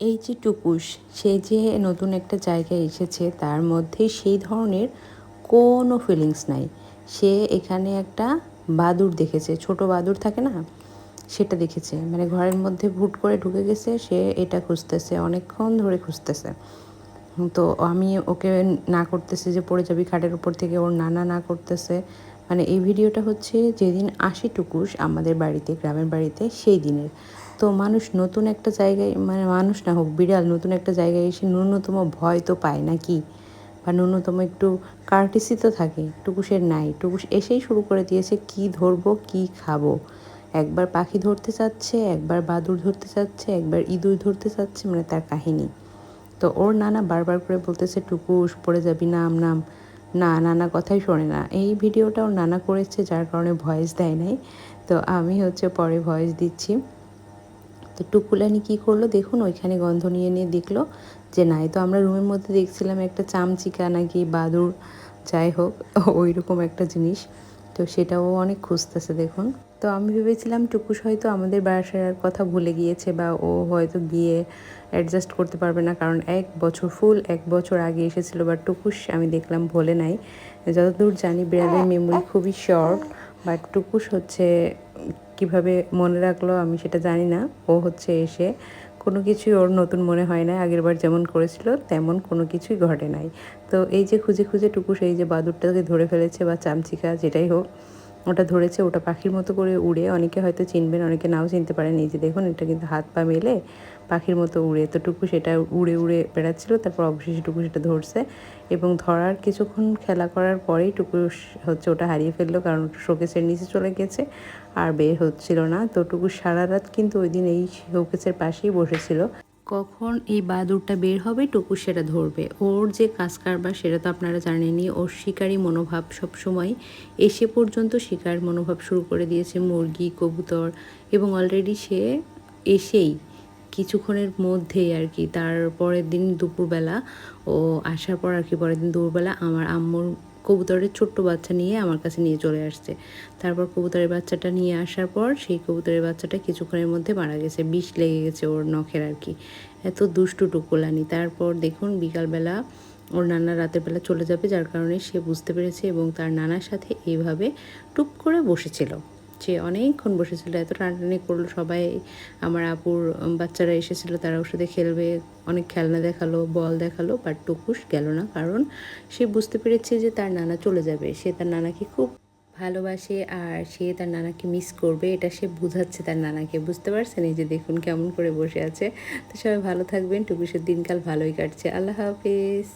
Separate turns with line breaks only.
এই যে টুকুস, সে যে নতুন একটা জায়গায় এসেছে, তার মধ্যে সেই ধরনের কোনো ফিলিংস নাই। সে এখানে একটা বাদুর দেখেছে, ছোট বাদুর থাকে না? সেটা দেখেছে। মানে ঘরের মধ্যে ভুট করে ঢুকে গেছে, সে এটা খুঁজতেছে, অনেকক্ষণ ধরে খুঁজতেছে। তো আমি ওকে না করতেছে যে পড়ে যাবি খাটের উপর থেকে, ওর নানা না করতেছে। মানে এই ভিডিওটা হচ্ছে যেদিন আসি টুকুস আমাদের বাড়িতে, গ্রামের বাড়িতে, সেই দিনের। তো মানুষ নতুন একটা জায়গায় মানে মানুষ না হোক, বিড়াল নতুন একটা জায়গায় এসে ন্যূনতম ভয় তো পায় না কি? বা ন্যূনতম একটু কার্টিসি তো থাকে টুকুসের নাই টুকুস এসেই শুরু করে দিয়েছে কি ধরবো, কি খাব। একবার পাখি ধরতে চাচ্ছে, একবার বাদুর ধরতে চাচ্ছে, একবার ইঁদুর ধরতে চাচ্ছে মানে তার কাহিনী। তো ওর নানা বারবার করে বলতেছে টুকুস পড়ে যাবি, নাম নাম। না, নানা কথাই শোনে না। এই ভিডিওটা ওর নানা করেছে, যার কারণে ভয়েস দেয় নাই। তো আমি হচ্ছে পরে ভয়েস দিচ্ছি। তো টুকুলানি কি করল? দেখুন, ওইখানে গন্ধ নিয়ে নিয়ে দেখল যে, নাই তো আমরা রুমের মধ্যে দেখছিলাম একটা চামচিকা নাকি বাদুর যাই হোক ওই রকম একটা জিনিস। তো সেটাও অনেক খুঁজতেছে, দেখুন। তো আমি ভেবেছিলাম, টুকুস হয়তো আমাদের বাসার কথা ভুলে গিয়েছে বা ও হয়তো গিয়ে অ্যাডজাস্ট করতে পারবে না, কারণ এক বছর ফুল এক বছর আগে এসেছিল বা টুকুস আমি দেখলাম ভোলে নাই। যতদূর জানি, বিড়ালের মেমোরি খুবই শর্ট বাট টুকুস হচ্ছে কীভাবে মনে রাখল আমি সেটা জানি না। ও হচ্ছে এসে কোনো কিছুই ওর নতুন মনে হয় না আগের বার যেমন করেছিল, তেমন কোনো কিছুই ঘটে নাই। তো এই যে খুঁজে খুঁজে টুকু সেই যে বাদুরটাকে ধরে ফেলেছে বা চামচিকা যেটাই হোক ওটা ধরেছে, ওটা পাখির মতো করে উড়ে, অনেকে হয়তো চিনবেন, অনেকে নাও চিনতে পারেন। এই যে দেখুন, এটা কিন্তু হাত পা মেলে, পাখির মতো উড়ে। তো টুকু সেটা উড়ে উড়ে বেড়াচ্ছিল, তারপর অবশেষে টুকু সেটা ধরছে এবং ধরার কিছুক্ষণ খেলা করার পরেই টুকু হচ্ছে ওটা হারিয়ে ফেলল, কারণ শোকেসের নিচে চলে গেছে আর বের হচ্ছিল না। তো টুকু সারা রাত কিন্তু ওই দিন এই শোকেসের পাশেই বসেছিল। কখন এই বাদুরটা বের হবে, টুকু সেটা ধরবে। ওর যে কাজ কারবার সেটা তো আপনারা জানেনই, ওর শিকারী মনোভাব সবসময় এসে পর্যন্ত শিকার মনোভাব শুরু করে দিয়েছে মুরগি, কবুতর এবং অলরেডি সে এসেই কিছুক্ষণের মধ্যেই আর কি, তার পরের দিন দুপুরবেলা, ও আসার পর আর কি পরের দিন দুপুরবেলা আমার আম্মুর কবুতরের ছোট্ট বাচ্চা নিয়ে আমার কাছে নিয়ে চলে আসছে। তারপর কবুতরের বাচ্চাটা নিয়ে আসার পর সেই কবুতরের বাচ্চাটা কিছুক্ষণের মধ্যে মারা গেছে, বিষ লেগে গেছে ওর নখের আর কি। এত দুষ্টু টুকুলানি। তারপর দেখুন বিকালবেলা ওর নানা রাতের বেলা চলে যাবে, যার কারণে সে বুঝতে পেরেছে এবং তার নানার সাথে এইভাবে টুপ করে বসেছিল। সে অনেকক্ষণ বসেছিল, এত টানাটানি করল সবাই। আমার আপুর বাচ্চারা এসেছিল, তারা ওর সাথে খেলবে, অনেক খেলনা দেখাল, বল দেখাল বাট টুকুস গেল না, কারণ সে বুঝতে পেরেছে যে তার নানা চলে যাবে। সে তার নানাকে খুব ভালোবাসে আর সে তার নানাকে মিস করবে, এটা সে বুঝাচ্ছে তার নানাকে। বুঝতে পারছেন? এই যে দেখুন কেমন করে বসে আছে। তো সবাই ভালো থাকবেন, টুকুসের দিনকাল ভালোই কাটছে। আল্লাহ হাফিজ।